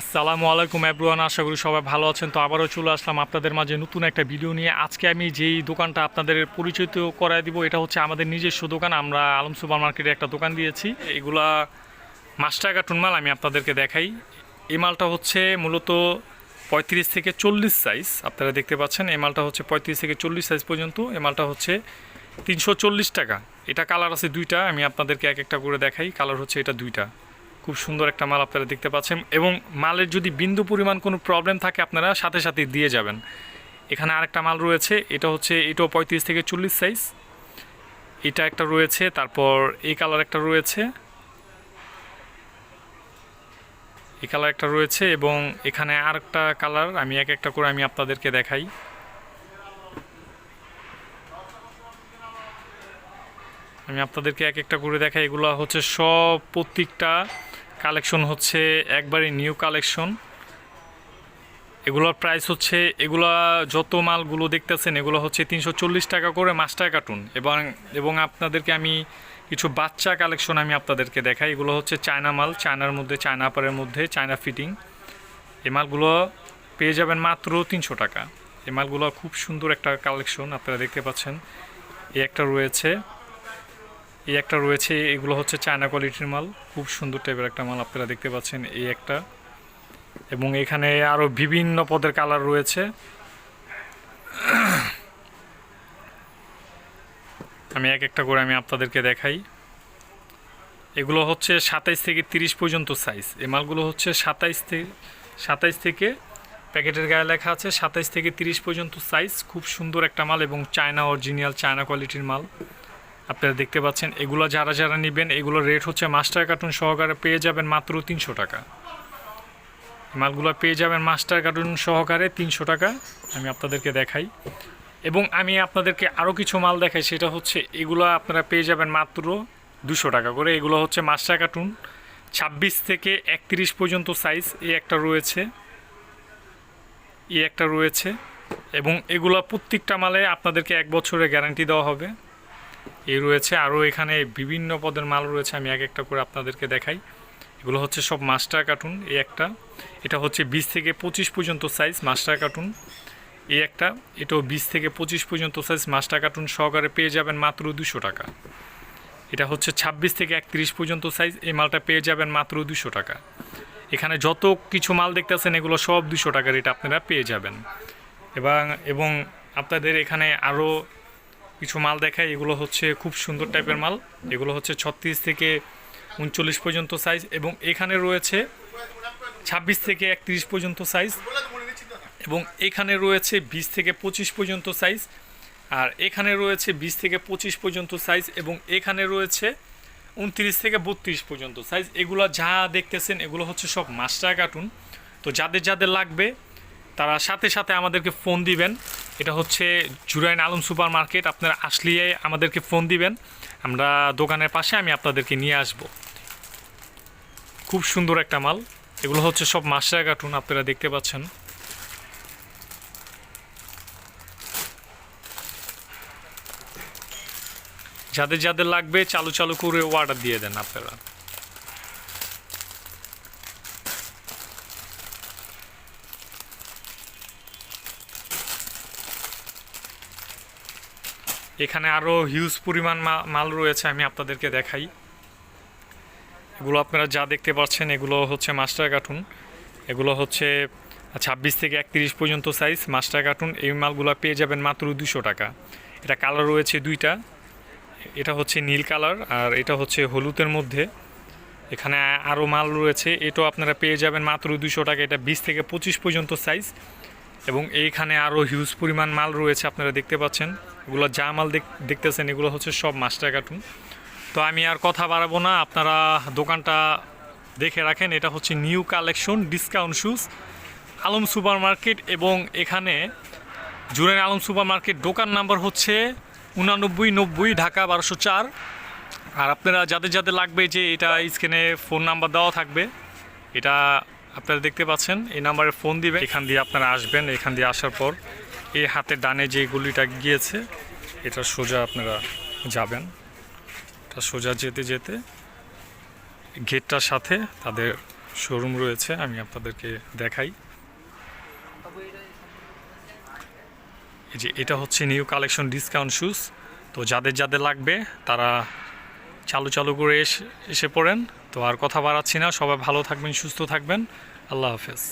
আসসালামু আলাইকুম এভরিওয়ান আশা করি সবাই ভালো আছেন। তো আবারও চলে আসলাম আপনাদের মাঝে নতুন একটা ভিডিও নিয়ে। আজকে আমি যেই দোকানটা আপনাদের পরিচিত করায় দিব, এটা হচ্ছে আমাদের নিজস্ব দোকান। আমরা আলম সুপার মার্কেটে একটা দোকান দিয়েছি। এগুলা মাস্টার কার্টুন মাল আমি আপনাদেরকে দেখাই। এই মালটা হচ্ছে মূলত পঁয়ত্রিশ থেকে চল্লিশ সাইজ আপনারা দেখতে পাচ্ছেন, এই মালটা হচ্ছে পঁয়ত্রিশ থেকে চল্লিশ সাইজ পর্যন্ত। এই মালটা হচ্ছে তিনশো চল্লিশ টাকা। এটা কালার আছে দুইটা, আমি আপনাদেরকে এক একটা করে দেখাই। কালার হচ্ছে এটা দুইটা। খুব সুন্দর একটা মাল আপনারা দেখতে পাচ্ছেন এবং মালের যদি বিন্দু পরিমাণ কোনো প্রবলেম থাকে আপনারা সাথে সাথে দিয়ে যাবেন। এখানে আরেকটা মাল রয়েছে, এটা হচ্ছে, এটাও পঁয়ত্রিশ থেকে চল্লিশ সাইজ এটা একটা রয়েছে, তারপর এই কালার একটা রয়েছে। এই কালার একটা রয়েছে এবং এখানে আর একটা কালার আমি এক একটা করে আমি আপনাদেরকে দেখাই। আমি আপনাদেরকে এক একটা করে দেখাই, এগুলো হচ্ছে সব প্রত্যেকটা কালেকশন হচ্ছে একবারে নিউ কালেকশন। এগুলোর প্রাইস হচ্ছে, এগুলা যত মালগুলো দেখতেছেন, এগুলো হচ্ছে তিনশো চল্লিশ টাকা করে মাস্টার কার্টুন। এবং এবং আপনাদেরকে আমি কিছু বাচ্চা কালেকশন আমি আপনাদেরকে দেখাই। এগুলো হচ্ছে চায়না মাল, চায়নার মধ্যে, চায়না আপারের মধ্যে, চায়না ফিটিং এই মালগুলো পেয়ে যাবেন মাত্র তিনশো টাকা। এই মালগুলো খুব সুন্দর একটা কালেকশন আপনারা দেখতে পাচ্ছেন। এই একটা রয়েছে। এই একটা রয়েছে, এগুলো হচ্ছে চায়না কোয়ালিটির মাল। খুব সুন্দর টাইপের একটা মাল আপনারা দেখতে পাচ্ছেন এই একটা। এবং এখানে আরও বিভিন্ন পদের কালার রয়েছে। আমি এক একটা করে আমি আপনাদেরকে দেখাই। এগুলো হচ্ছে সাতাইশ থেকে তিরিশ পর্যন্ত সাইজ এই মালগুলো হচ্ছে সাতাইশ থেকে সাতাইশ থেকে, প্যাকেটের গায়ে লেখা আছে, সাতাইশ থেকে তিরিশ পর্যন্ত সাইজ খুব সুন্দর একটা মাল এবং চায়না অরিজিনাল চায়না কোয়ালিটির মাল। আপনারা দেখতে পাচ্ছেন, এগুলো যারা যারা নেবেন, এগুলো রেট হচ্ছে মাস্টার কার্টুন সহকারে পেয়ে যাবেন মাত্র তিনশো টাকা। মালগুলো পেয়ে যাবেন মাস্টার কার্টুন সহকারে তিনশো টাকা, আমি আপনাদেরকে দেখাই। এবং আমি আপনাদেরকে আরও কিছু মাল দেখাই, সেটা হচ্ছে এগুলো আপনারা পেয়ে যাবেন মাত্র দুশো টাকা করে। এগুলো হচ্ছে মাস্টার কার্টুন ছাব্বিশ থেকে একত্রিশ পর্যন্ত সাইজ এই একটা রয়েছে। এই একটা রয়েছে। এবং এগুলো প্রত্যেকটা মালে আপনাদেরকে এক বছরের গ্যারান্টি দেওয়া হবে। এই রয়েছে। আরও এখানে বিভিন্ন পদের মাল রয়েছে। আমি এক একটা করে আপনাদেরকে দেখাই। এগুলো হচ্ছে সব মাস্টার কার্টুন, এই একটা। এটা হচ্ছে বিশ থেকে পঁচিশ পর্যন্ত সাইজ মাস্টার কার্টুন, এই একটা। এটাও বিশ থেকে পঁচিশ পর্যন্ত সাইজ মাস্টার কার্টুন সহকারে পেয়ে যাবেন মাত্র দুশো টাকা। এটা হচ্ছে ছাব্বিশ থেকে একত্রিশ পর্যন্ত সাইজ এই মালটা পেয়ে যাবেন মাত্র দুশো টাকা। এখানে যত কিছু মাল দেখতেছেন, এগুলো সব দুশো টাকার এটা আপনারা পেয়ে যাবেন। এবং এবং আপনাদের এখানে আরও কিছু মাল দেখায়, এগুলো হচ্ছে খুব সুন্দর টাইপের মাল। এগুলো হচ্ছে ছত্রিশ থেকে উনচল্লিশ পর্যন্ত সাইজ এবং এখানে রয়েছে ছাব্বিশ থেকে একত্রিশ পর্যন্ত সাইজ এবং এখানে রয়েছে বিশ থেকে পঁচিশ পর্যন্ত সাইজ আর এখানে রয়েছে বিশ থেকে পঁচিশ পর্যন্ত সাইজ এবং এখানে রয়েছে উনত্রিশ থেকে বত্রিশ পর্যন্ত সাইজ এগুলো যা দেখতেছেন, এগুলো হচ্ছে সব মাস্টার কার্টুন তো যাদের যাদের লাগবে, তারা সাথে সাথে আমাদেরকে ফোন দিবেন। এটা হচ্ছে জুরাইন আলম সুপার মার্কেট আপনারা আসলে আমাদেরকে ফোন দিবেন। আমরা দোকানের পাশে আমি আপনাদেরকে নিয়ে আসব। খুব সুন্দর একটা মাল। এগুলো হচ্ছে সব মাস্টার কার্টুন, আপনারা দেখতে পাচ্ছেন। যাদের যাদের লাগবে, চালু চালু করে অর্ডার দিয়ে দেন আপনারা। এখানে আরও হিউজ পরিমাণ মাল রয়েছে, আমি আপনাদেরকে দেখাই। এগুলো আপনারা যা দেখতে পাচ্ছেন, এগুলো হচ্ছে মাস্টার কার্টুন এগুলো হচ্ছে ছাব্বিশ থেকে একত্রিশ পর্যন্ত সাইজ মাস্টার কার্টুন এই মালগুলো পেয়ে যাবেন মাত্র দুশো টাকা। এটা কালার রয়েছে দুইটা। এটা হচ্ছে নীল কালার আর এটা হচ্ছে হলুদের মধ্যে। এখানে আরও মাল রয়েছে, এটাও আপনারা পেয়ে যাবেন মাত্র দুশো টাকা। এটা বিশ থেকে পঁচিশ পর্যন্ত সাইজ এবং এইখানে আরও হিউজ পরিমাণ মাল রয়েছে, আপনারা দেখতে পাচ্ছেন। এগুলো যা মাল দেখ- দেখতেছেন, এগুলো হচ্ছে সব মাস্টার কার্টুন। তো আমি আর কথা বাড়াবো না, আপনারা দোকানটা দেখে রাখেন, এটা হচ্ছে new collection, discount shoes, Alam super market এবং এখানে জুরেন আলম সুপার মার্কেট দোকান নাম্বার হচ্ছে উনানব্বই নব্বই ঢাকা বারোশো চার। আর আপনারা যাদের যাদের লাগবে যে এটা স্ক্রিনে ফোন নাম্বার দেওয়া থাকবে, এটা আপনারা দেখতে পাচ্ছেন, এই নাম্বারে ফোন দিবেন। এখান দিয়ে আপনারা আসবেন, এখান দিয়ে আসার পর এই হাতের ডানে যে গুলিটা গিয়েছে, এটা সোজা আপনারা যাবেন। এটা সোজা যেতে যেতে গেটটার সাথে তাদের শোরুম রয়েছে, আমি আপনাদেরকে দেখাই। এই যে এটা হচ্ছে নিউ কালেকশন ডিসকাউন্ট শুজ। তো যাদের যাদের লাগবে, তারা চালু চালু করে এসে এসে পড়েন। তো আর কথা বাড়াচ্ছি না, সবাই ভালো থাকবেন, সুস্থ থাকবেন। আল্লাহ হাফেজ।